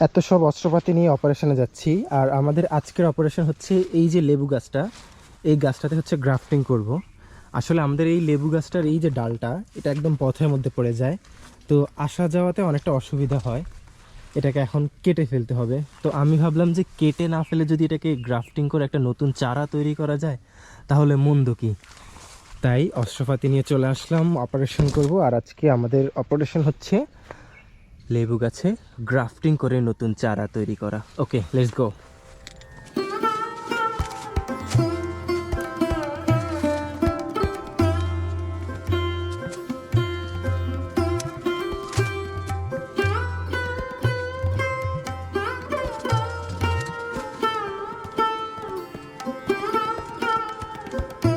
এত সব অস্ত্রপাতি নিয়ে অপারেশনে যাচ্ছি, আর আমাদের আজকের অপারেশন হচ্ছে এই যে লেবু গাছটা, এই গাছটাতে হচ্ছে গ্রাফটিং করব। আসলে আমাদের এই লেবু গাছটার এই যে ডালটা, এটা একদম পথের মধ্যে পড়ে যায়, তো আসা যাওয়াতে অনেকটা অসুবিধা হয়। এটাকে এখন কেটে ফেলতে হবে। তো আমি ভাবলাম যে কেটে না ফেলে যদি এটাকে গ্রাফটিং করে একটা নতুন চারা তৈরি করা যায়, তাহলে মন্দ কি? তাই অস্ত্রপাতি নিয়ে চলে আসলাম, অপারেশন করব, আর আজকে আমাদের অপারেশন হচ্ছে লেবু গাছে গ্রাফটিং করে নতুন চারা তৈরি করা। Okay let's go Thank